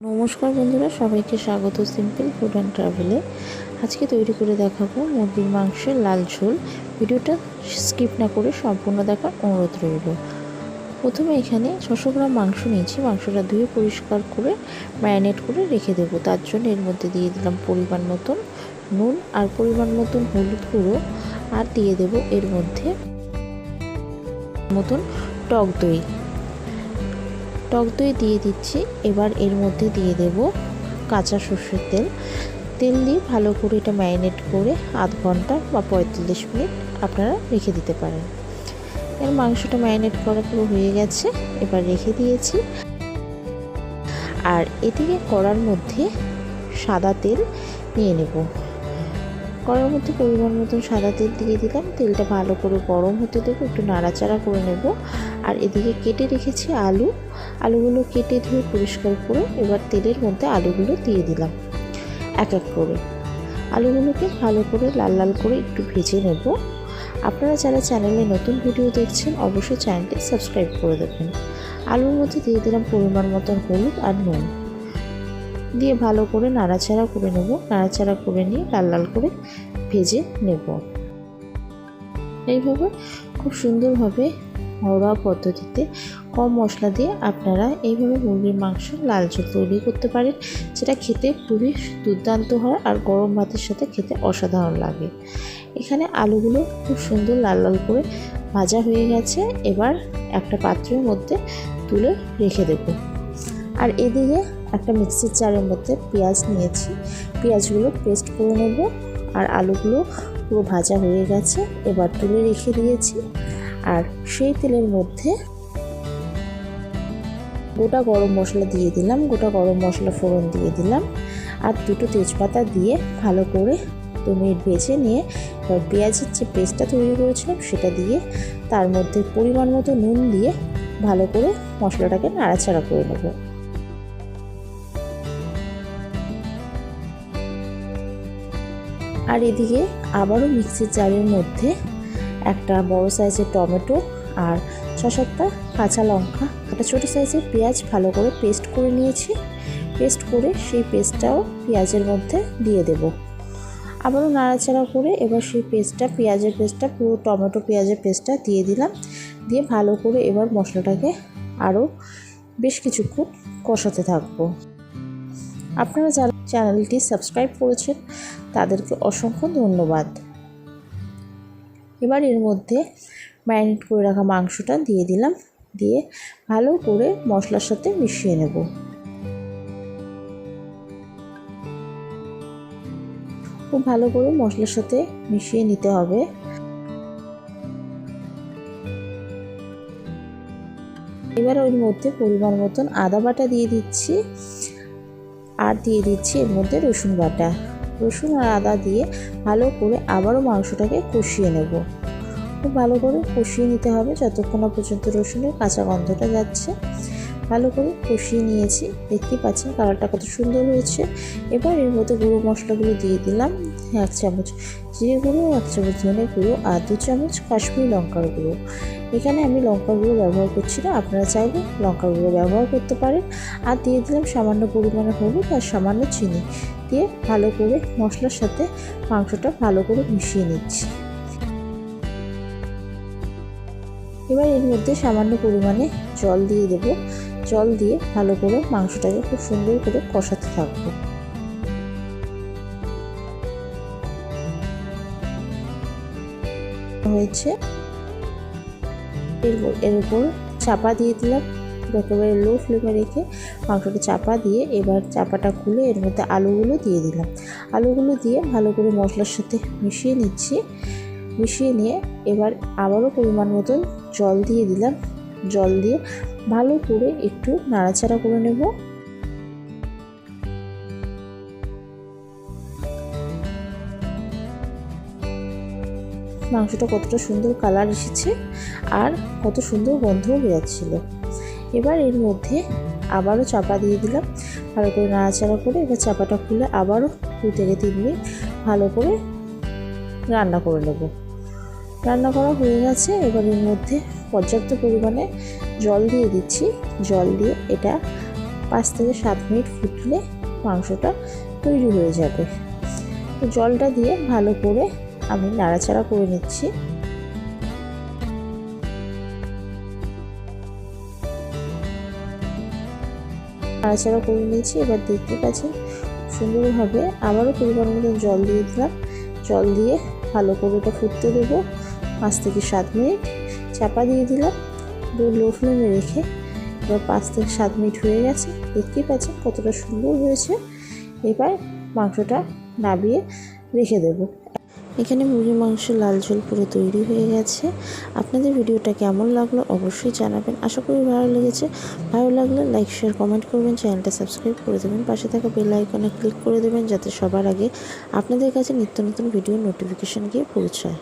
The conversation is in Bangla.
নমস্কার বন্ধুরা, সবাইকে স্বাগত সিম্পল ফুড অ্যান্ড ট্রাভেলে। আজকে তৈরি করে দেখাবো মুরগির মাংসের লাল ঝোল। ভিডিওটা স্কিপ না করে সম্পূর্ণ দেখার অনুরোধ রইল। প্রথমে এখানে ছশো গ্রাম মাংস নিয়েছি। মাংসটা ধুয়ে পরিষ্কার করে ম্যারিনেট করে রেখে দেবো। তার জন্য এর মধ্যে দিয়ে দিলাম পরিমাণ মতন নুন আর পরিমাণ মতন হলুদ গুঁড়ো আর দিয়ে দেব এর মধ্যে মতন টক দই। টক দই দিয়ে দিচ্ছি। এবার এর মধ্যে দিয়ে দেব কাঁচা সর্ষের তেল। তেল দিয়ে ভালো করে এটা ম্যারিনেট করে আধ ঘণ্টা বা পঁয়তাল্লিশ মিনিট আপনারা রেখে দিতে পারেন। এর মাংসটা ম্যারিনেট করা পুরো হয়ে গেছে, এবার রেখে দিয়েছি। আর এদিকে কড়ার মধ্যে সাদা তেল নিয়ে নেব। কড়ার মধ্যে পরিমাণ মতন সাদা তেল দিয়ে দিলাম। তেলটা ভালো করে গরম হতে দেবো, একটু নাড়াচাড়া করে নেব। আর এদিকে কেটে রেখেছি আলু। আলুগুলো কেটে ধুয়ে পরিষ্কার করে এবার তেলের মধ্যে আলুগুলো দিয়ে দিলাম এক এক করে। আলুগুলোকে ভালো করে লাল লাল করে একটু ভেজে নেব। আপনারা যারা চ্যানেলে নতুন ভিডিও দেখছেন, অবশ্যই চ্যানেলটি সাবস্ক্রাইব করে দেবেন। আলুর মধ্যে দিয়ে দিলাম পরিমাণ মতন হলুদ আর নুন। দিয়ে ভালো করে নাড়াচাড়া করে নেব। নাড়াচাড়া করে নিয়ে লাল লাল করে ভেজে নেব। এইভাবে খুব সুন্দরভাবে ঘরোয়া পদ্ধতিতে কম মশলা দিয়ে আপনারা এইভাবে মুরগির মাংস লাল ঝোল তৈরি করতে পারেন। যেটা খেতে খুবই দুর্দান্ত হয় আর গরম ভাতের সাথে খেতে অসাধারণ লাগে। এখানে আলুগুলো খুব সুন্দর লাল লাল করে ভাজা হয়ে গেছে। এবার একটা পাত্রের মধ্যে তুলে রেখে দেব। আর এদিকে একটা মিক্সির জারের মধ্যে পেঁয়াজ নিয়েছি। পেঁয়াজগুলো পেস্ট করে নেব। আর আলুগুলো পুরো ভাজা হয়ে গেছে। এবার তুলে রেখে দিয়েছি। আর সেই তেলের মধ্যে গোটা গরম মশলা দিয়ে দিলাম, গোটা গরম মশলা ফোড়ন দিয়ে দিলাম আর দুটো তেজপাতা দিয়ে ভালো করে দু মিনিট ভেজে নিয়ে এবার পেঁয়াজের যে পেস্টটা তৈরি করেছিলাম সেটা দিয়ে তার মধ্যে পরিমাণ মতো নুন দিয়ে ভালো করে মশলাটাকে নাড়াচাড়া করে নেব। আর এদিকে আবারও মিক্সির জারের মধ্যে একটা বড় সাইজের টমেটো আর ছ সাতটা কাঁচা লঙ্কা। একটা ছোটো সাইজের পেঁয়াজ ভালো করে পেস্ট করে নিয়েছি। পেস্ট করে সেই পেস্টটাও পেঁয়াজের মধ্যে দিয়ে দেব। আবারও নাড়াচাড়া করে এবার সেই পেস্টটা পেঁয়াজের পেস্টটা পুরো টমেটো পেঁয়াজের পেস্টটা দিয়ে দিলাম। দিয়ে ভালো করে এবার মশলাটাকে আরও বেশ কিছুক্ষণ কষাতে থাকব। আপনারা যারা চ্যানেলটি সাবস্ক্রাইব করেছেন, তাদেরকে অসংখ্য ধন্যবাদ। এবার এর মধ্যে ম্যারিনেট করে রাখা মাংসটা দিয়ে দিলাম। দিয়ে ভালো করে মশলার সাথে মিশিয়ে নেব। খুব ভালো করে মশলার সাথে মিশিয়ে নিতে হবে। এবার ওর মধ্যে পরিমাণ মতন আদা বাটা দিয়ে দিচ্ছি। আর দিয়ে দিচ্ছি এর মধ্যে রসুন বাটা। রসুন আর আদা দিয়ে ভালো করে আবারও মাংসটাকে কষিয়ে নেব। খুব ভালো করে কষিয়ে নিতে হবে যতক্ষণ না পর্যন্ত রসুনের কাঁচা গন্ধটা যাচ্ছে। ভালো করে কষিয়ে নিয়েছি দেখতেই পাচ্ছেন কালারটা কত সুন্দর হয়েছে। এবার এর মধ্যে গুঁড়ো মশলাগুলো দিয়ে দিলাম এক চামচ। জিরে গুঁড়ো, এক চামচ ধনে গুঁড়ো আর দু চামচ কাশ্মীরি লঙ্কার গুঁড়ো। এখানে আমি লঙ্কার গুঁড়ো ব্যবহার করছি না, আপনারা চাইলে লঙ্কার গুঁড়ো ব্যবহার করতে পারেন। আর দিয়ে দিলাম সামান্য পরিমাণে হলুদ আর সামান্য চিনি। দিয়ে ভালো করে মশলার সাথে মাংসটা ভালো করে মিশিয়ে নিচ্ছি। এবার এর মধ্যে সামান্য পরিমাণে জল দিয়ে দেব। জল দিয়ে ভালো করে মাংসটাকে খুব সুন্দর করে কষাতে থাকব। হয়েছে। এর উপর চাপা দিয়ে দিলাম। একেবারে লো ফ্লেমে রেখে মাংসটা চাপা দিয়ে এবার চাপাটা খুলে এর মধ্যে আলুগুলো দিয়ে দিলাম। আলুগুলো দিয়ে ভালো করে মশলার সাথে মিশিয়ে নিচ্ছি। মিশিয়ে নিয়ে এবার আবারও পরিমাণ মতন জল দিয়ে দিলাম। জল দিয়ে ভালো করে একটু নাড়াচাড়া করে নেব। মাংসটা কতটা সুন্দর কালার এসেছে আর কত সুন্দর গন্ধও বেরোচ্ছিল। এবার এর মধ্যে আবারও চাপা দিয়ে দিলাম। ভালো করে নাড়াচাড়া করে এবার চাপাটা খুলে আবারও দু থেকে তিন মিনিট ভালো করে রান্না করে নেব। রান্না করা হয়ে গেছে। এবার এর মধ্যে পর্যাপ্ত পরিমাণে জল দিয়ে দিচ্ছি। জল দিয়ে এটা পাঁচ থেকে সাত মিনিট ফুটলে মাংসটা তৈরি হয়ে যাবে। তো জলটা দিয়ে ভালো করে আমি নাড়াচাড়া করে নিচ্ছি। নাড়াচাড়া করে নিয়েছি, এবার দেখতে পাচ্ছেন সুন্দরভাবে আবারও পরিমাণ মতো জল দিয়ে দিলাম। জল দিয়ে ভালো করে এটা ফুটতে দেবো পাঁচ থেকে সাত মিনিট। চাপা দিয়ে দিলাম। লো ফ্লেমে রেখে এবার পাঁচ থেকে সাত মিনিট হয়ে গেছে। দেখতেই পাচ্ছেন কতটা সুন্দর হয়েছে। এবার মাংসটা নাবিয়ে রেখে দেবো। এখানে মুরগির মাংস লাল ঝোল পুরো তৈরি হয়ে গেছে। আপনাদের ভিডিওটা কেমন লাগল অবশ্যই জানাবেন। আশা করি ভালো লেগেছে। ভালো লাগলে লাইক শেয়ার কমেন্ট করবেন। চ্যানেলটা সাবস্ক্রাইব করে দেবেন। পাশে থাকা বেল আইকনে ক্লিক করে দেবেন যাতে সবার আগে আপনাদের কাছে নিত্য নতুন ভিডিও নোটিফিকেশান গিয়ে পৌঁছায়।